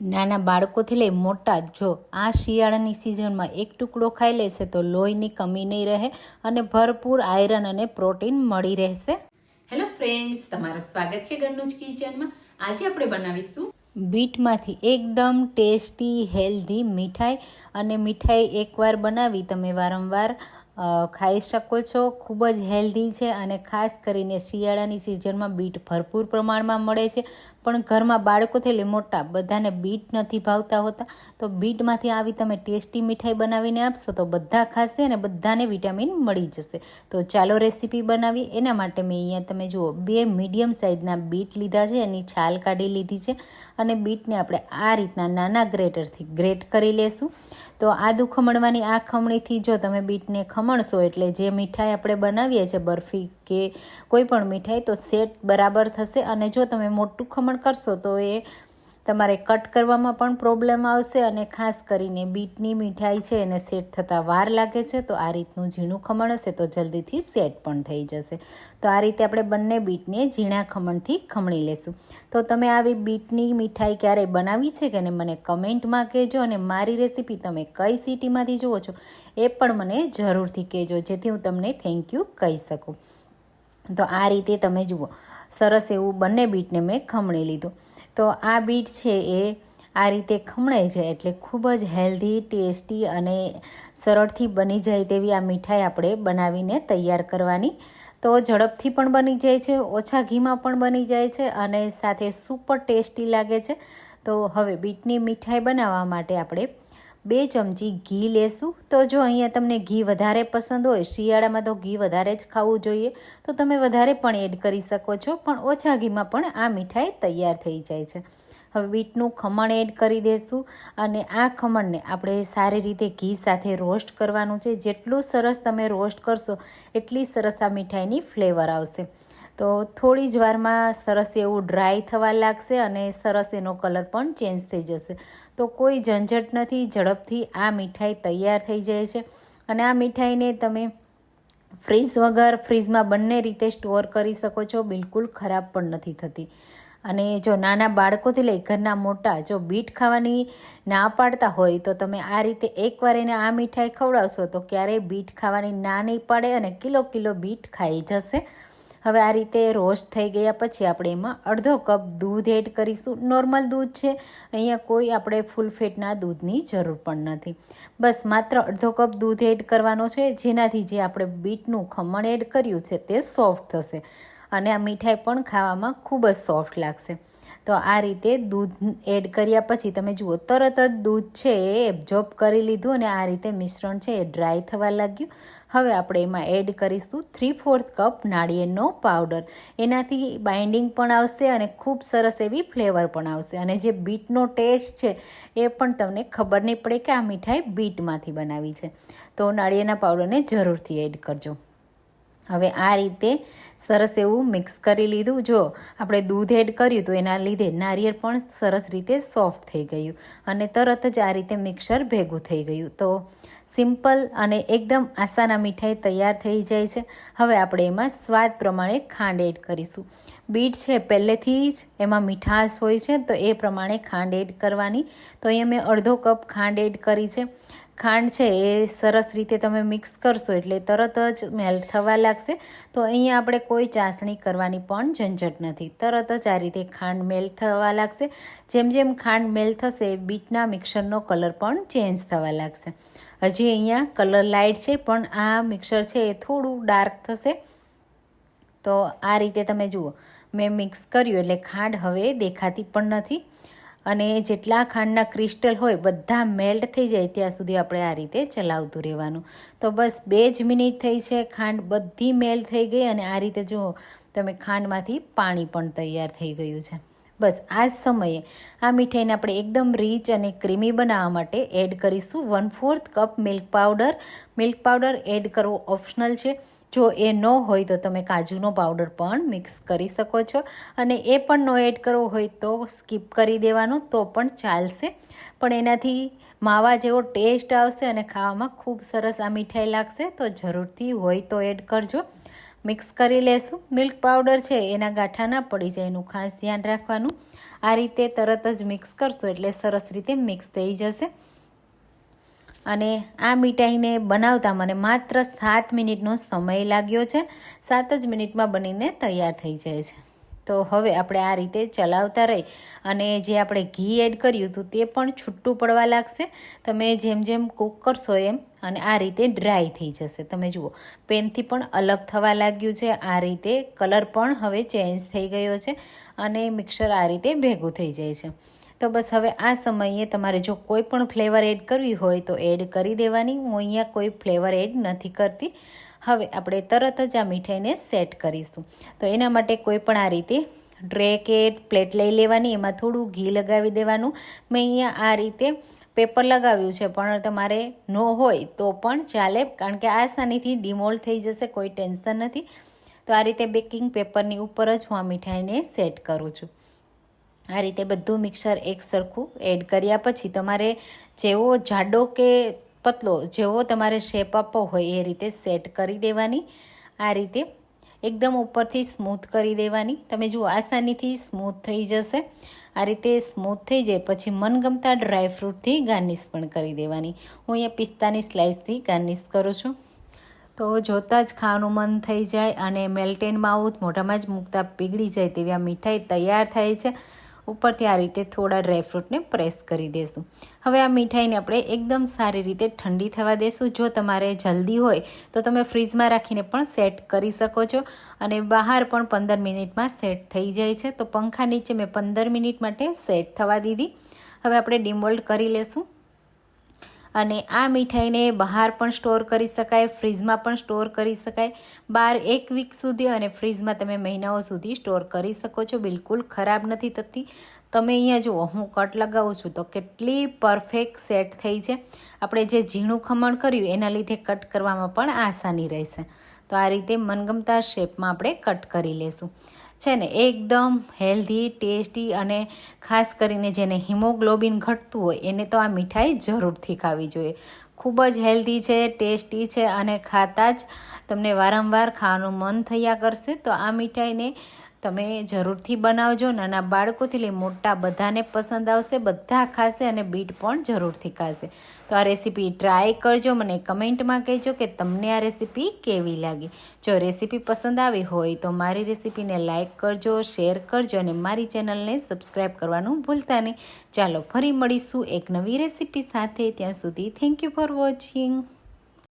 નાના બાળકોથી લઈ મોટા જો. આ શિયાળાની સિઝનમાં એક ટુકડો ખાઈ લેશે તો લોહીની કમી નહીં રહે અને ભરપૂર આયરન અને પ્રોટીન મળી રહેશે. હેલો ફ્રેન્ડ્સ તમારું સ્વાગત છે ઘરનું જ કિચનમાં. આજે આપણે બનાવીશું બીટમાંથી એકદમ ટેસ્ટી હેલ્ધી મીઠાઈ અને મીઠાઈ એકવાર બનાવી તમે વારંવાર ખાઈ શકો છો. ખૂબ જ હેલ્ધી છે અને ખાસ કરીને શિયાળાની સિઝનમાં બીટ ભરપૂર પ્રમાણમાં મળે છે. પણ ઘરમાં બાળકોથી લઈ મોટા બધાને બીટ નથી ભાવતા હોતા. તો બીટમાંથી આવી તમે ટેસ્ટી મીઠાઈ બનાવીને આપશો તો બધા ખાશે અને બધાને વિટામિન મળી જશે. તો ચાલો રેસીપી બનાવી એના માટે મેં અહીંયા તમે જુઓ, બે મીડિયમ સાઇઝના બીટ લીધા છે. એની છાલ કાઢી લીધી છે અને બીટને આપણે આ રીતના નાના ગ્રેટરથી ગ્રેટ કરી લેશું. તો આદુ ખમણવાની આ ખમણીથી જો તમે બીટને ખમણશો એટલે જે મીઠાઈ આપણે બનાવીએ છીએ બરફી કે કોઈ પણ મીઠાઈ તો સેટ બરાબર થશે અને જો તમે મોટું ખમણ કરશો તો એ તમારે કટ કરવામાં પણ પ્રોબ્લેમ આવશે અને ખાસ કરીને બીટની મીઠાઈ છે એને સેટ થતાં વાર લાગે છે, તો આ રીતનું ઝીણું ખમણ હશે તો જલ્દીથી સેટ પણ થઈ જશે. તો આ રીતે આપણે બંને બીટને ઝીણા ખમણથી ખમણી લેશું. તો તમે આવી બીટની મીઠાઈ ક્યારેય બનાવી છે કે ને મને કમેન્ટમાં કહેજો અને મારી રેસીપી તમે કઈ સિટીમાંથી જુઓ છો એ પણ મને જરૂરથી કહેજો, જેથી હું તમને થેન્ક યુ કહી શકું. તો આ રીતે તમે જુઓ. સરસ એવું બંને બીટને મેં ખમણી લીધું. તો આ બીટ છે એ આ રીતે ખમણાય છે એટલે ખૂબ જ હેલ્ધી, ટેસ્ટી અને સરળથી બની જાય તેવી આ મીઠાઈ આપણે બનાવીને તૈયાર કરવાની. તો ઝડપથી પણ બની જાય છે, ઓછા ઘીમાં પણ બની જાય છે અને સાથે સુપર ટેસ્ટી લાગે છે. તો હવે બીટની મીઠાઈ બનાવવા માટે આપણે બે ચમચી ઘી લેશું. તો જો અહીંયા તમને ઘી વધારે પસંદ હોય, શિયાળામાં તો ઘી વધારે જ ખાવું જોઈએ. તો તમે વધારે પણ એડ કરી શકો છો, પણ ઓછા ઘીમાં પણ આ મીઠાઈ તૈયાર થઈ જાય છે. હવે બીટનું ખમણ એડ કરી દેશું અને આ ખમણને આપણે સારી રીતે ઘી સાથે રોસ્ટ કરવાનું છે. જેટલું સરસ તમે રોસ્ટ કરશો, એટલી સરસ આ મીઠાઈની ફ્લેવર આવશે. તો થોડી જ વારમાં સરસ એવું ડ્રાય થવા લાગશે અને સરસ એનો કલર પણ ચેન્જ થઈ જશે. તો કોઈ ઝંઝટ નથી, ઝડપથી આ મીઠાઈ તૈયાર થઈ જાય છે. અને આ મીઠાઈને તમે ફ્રીઝ વગર ફ્રીઝમાં બંને રીતે સ્ટોર કરી શકો છો, બિલકુલ ખરાબ પણ નથી થતી. અને જો નાના બાળકોથી લઈ ઘરના મોટા જો બીટ ખાવાની ના પાડતા હોય, તો તમે આ રીતે એકવાર એને આ મીઠાઈ ખવડાવશો તો ક્યારેય બીટ ખાવાની ના નહીં પાડે અને કિલો કિલો બીટ ખાઈ જશે. હવે આ રીતે રોસ્ટ થઈ ગયા પછી આપણે એમાં અડધો કપ દૂધ એડ કરીશું. નોર્મલ દૂધ છે. અહીંયા કોઈ આપણે ફૂલ ફેટના દૂધની જરૂર પણ નથી. બસ માત્ર અડધો કપ દૂધ એડ કરવાનો છે. જેનાથી જે આપણે બીટનું ખમણ એડ કર્યું છે તે સોફ્ટ થશે. અને આ મીઠાઈ પણ ખાવામાં ખૂબ જ સોફ્ટ લાગશે. તો આ રીતે દૂધ એડ કર્યા પછી તમે જુઓ, તરત જ દૂધ છે એ એબ્ઝોર્બ કરી લીધું અને આ રીતે મિશ્રણ છે એ ડ્રાય થવા લાગ્યું. હવે આપણે એમાં એડ કરીશું થ્રી ફોર્થ કપ નાળિયેરનો પાવડર એનાથી બાઇન્ડિંગ પણ આવશે અને ખૂબ સરસ એવી ફ્લેવર પણ આવશે. અને જે બીટનો ટેસ્ટ છે એ પણ તમને ખબર નહીં પડે કે આ મીઠાઈ બીટમાંથી બનાવી છે. તો નાળિયેરના પાવડરને જરૂરથી એડ કરજો. હવે આ રીતે સરસ એવું મિક્સ કરી લીધું. જો આપણે દૂધ એડ કર્યું તો એના લીધે નારિયેળ પણ સરસ રીતે સોફ્ટ થઈ ગયું અને તરત જ આ રીતે મિક્સર ભેગું થઈ ગયું. તો સિમ્પલ અને એકદમ આસાના મીઠાઈ તૈયાર થઈ જાય છે. હવે આપણે એમાં સ્વાદ પ્રમાણે ખાંડ એડ કરીશું. બીટ છે પહેલેથી જ એમાં મીઠાશ હોય છે તો એ પ્રમાણે ખાંડ એડ કરવાની. તો અહીંયા મેં અડધો કપ ખાંડ એડ કરી છે. ખાંડ છે એ સરસ રીતે તમે મિક્સ કરશો એટલે તરત જ મેલ્ટ થવા લાગશે. તો અહીંયા આપણે કોઈ ચાસણી કરવાની પણ ઝંઝટ નથી. તરત જ આ રીતે ખાંડ મેલ્ટ થવા લાગશે. જેમ જેમ ખાંડ મેલ્ટ થશે, બીટના મિક્સરનો કલર પણ ચેન્જ થવા લાગશે. હજી અહીંયા કલર લાઇટ છે, પણ આ મિક્સર છે એ થોડું ડાર્ક થશે. તો આ રીતે તમે જુઓ. મેં મિક્સ કર્યું એટલે ખાંડ હવે દેખાતી પણ નથી. અને જેટલા ખાંડના ક્રિસ્ટલ હોય, બધા મેલ્ટ થઈ જાય ત્યાં સુધી આપણે આ રીતે ચલાવતું રહેવાનું. તો બસ બે જ મિનિટ થઈ છે, ખાંડ બધી મેલ્ટ થઈ ગઈ અને આ રીતે જુઓ, તમે ખાંડમાંથી પાણી પણ તૈયાર થઈ ગયું છે. બસ આ જ સમયે આ મીઠાઈને આપણે એકદમ રીચ અને ક્રીમી બનાવવા માટે એડ કરીશું. One fourth cup milk powder milk powder add કરવો ઓપ્શનલ છે. જો એ ન હોય તો તમે કાજુનો પાવડર પણ મિક્સ કરી શકો છો. અને એ પણ નો એડ કરવો હોય તો સ્કીપ કરી દેવાનું, તો પણ ચાલશે. પણ એનાથી માવા જેવો ટેસ્ટ આવશે અને ખાવામાં ખૂબ સરસ આ મીઠાઈ લાગશે, તો જરૂરથી હોય તો એડ કરજો. મિક્સ કરી લેશું. મિલ્ક પાવડર છે, એના ગાંઠા ના પડી જાય એનું ખાસ ધ્યાન રાખવાનું. આ રીતે તરત જ મિક્સ કરશો એટલે સરસ રીતે મિક્સ થઈ જશે. અને આ મીઠાઈને બનાવતા મને માત્ર સાત મિનિટનો સમય લાગ્યો છે. સાત જ મિનિટમાં બનીને તૈયાર થઈ જાય છે. તો હવે આપણે આ રીતે ચલાવતા રહી અને જે આપણે ઘી એડ કર્યું હતું તે પણ છૂટું પડવા લાગશે. તમે જેમ જેમ કૂક કરશો એમ અને આ રીતે ડ્રાય થઈ જશે. તમે જુઓ, પેનથી પણ અલગ થવા લાગ્યું છે. આ રીતે કલર પણ હવે ચેન્જ થઈ ગયો છે અને મિક્સર આ રીતે ભેગું થઈ જાય છે. તો બસ હવે આ સમયે તમારે જો કોઈ પણ ફ્લેવર એડ કરવી હોય તો એડ કરી દેવાની. હું અહીંયા કોઈ ફ્લેવર એડ નથી કરતી. હવે આપણે તરત જ આ મીઠાઈને સેટ કરીશું. તો એના માટે કોઈ પણ આ રીતે ટ્રે કે પ્લેટ લઈ લેવાની, એમાં થોડું ઘી લગાવી દેવાનું. મેં અહીંયા આ રીતે પેપર લગાવ્યું છે, પણ તમારે ન હોય તો પણ ચાલે, કારણ કે આસાનીથી ડિમોલ્ડ થઈ જશે, કોઈ ટેન્શન નથી. તો આ રીતે બેકિંગ પેપરની ઉપર જ હું આ મીઠાઈને સેટ કરું છું. આ રીતે બધું મિક્સર એક સરખું એડ કર્યા પછી તમારે જેવો જાડો કે પતલો, જેવો તમારે શેપ આપવો હોય એ રીતે સેટ કરી દેવાની. આ રીતે એકદમ ઉપરથી સ્મૂથ કરી દેવાની. તમે જુઓ, આસાનીથી સ્મૂથ થઈ જશે. આ રીતે સ્મૂથ થઈ જાય, પછી મનગમતા ડ્રાયફ્રૂટથી ગાર્નિશ પણ કરી દેવાની. હું અહીંયા પિસ્તાની સ્લાઇસથી ગાર્નિશ કરું છું. તો જોતાં જ ખાવાનું મન થઈ જાય અને મેલ્ટેન માઉથ મોઢામાં જ મૂકતા, પીગળી જાય તેવી આ મીઠાઈ તૈયાર થાય છે. ઉપરથી આ રીતે થોડા ડ્રાયફ્રૂટને પ્રેસ કરી દઈશું હવે આ મીઠાઈને આપણે એકદમ સારી રીતે ઠંડી થવા દઈશું જો તમારે જલ્દી હોય તો તમે ફ્રીજમાં રાખીને પણ સેટ કરી શકો છો અને બહાર પણ પંદર મિનિટમાં સેટ થઈ જાય છે. તો પંખા નીચે મેં પંદર મિનિટ માટે સેટ થવા દીધી. હવે આપણે ડિમોલ્ડ કરી લેશું. અને આ મીઠાઈને બહાર પણ સ્ટોર કરી શકાય ફ્રીજમાં પણ સ્ટોર કરી શકાય. બાર એક વીક સુધી અને ફ્રીજમાં તમે મહિનાઓ સુધી સ્ટોર કરી શકો છો. બિલકુલ ખરાબ નથી થતી. તમે અહીંયા જુઓ, હું કટ લગાવું છું તો કેટલી પરફેક્ટ સેટ થઈ છે. આપણે જે ઝીણું ખમણ કર્યું એના લીધે કટ કરવામાં પણ આસાની રહેશે. તો આ રીતે મનગમતા શેપમાં આપણે કટ કરી લેશું. છે ને, એકદમ હેલ્ધી ટેસ્ટી અને ખાસ કરીને જેને હિમોગ્લોબિન ઘટતું હોય, એને તો આ મીઠાઈ જરૂરથી ખાવી જોઈએ. ખૂબ જ હેલ્ધી છે ટેસ્ટી છે અને ખાતા જ તમને વારંવાર ખાવાનું મન થયા કરશે. તો આ મીઠાઈને તમે જરૂરથી બનાવજો. નાના બાળકોથી લઈ મોટા બધાને પસંદ આવશે, બધા ખાશે અને બીટ પણ જરૂરથી ખાશે. તો આ રેસીપી ટ્રાય કરજો મને કમેન્ટમાં કહેજો કે તમને આ રેસીપી કેવી લાગી. જો રેસીપી પસંદ આવી હોય તો મારી રેસીપીને લાઇક કરજો શેર કરજો અને મારી ચેનલને સબસ્ક્રાઈબ કરવાનું ભૂલતા નહીં. ચાલો ફરી મળીશું એક નવી રેસીપી સાથે. ત્યાં સુધી થેન્ક યુ ફોર વોચિંગ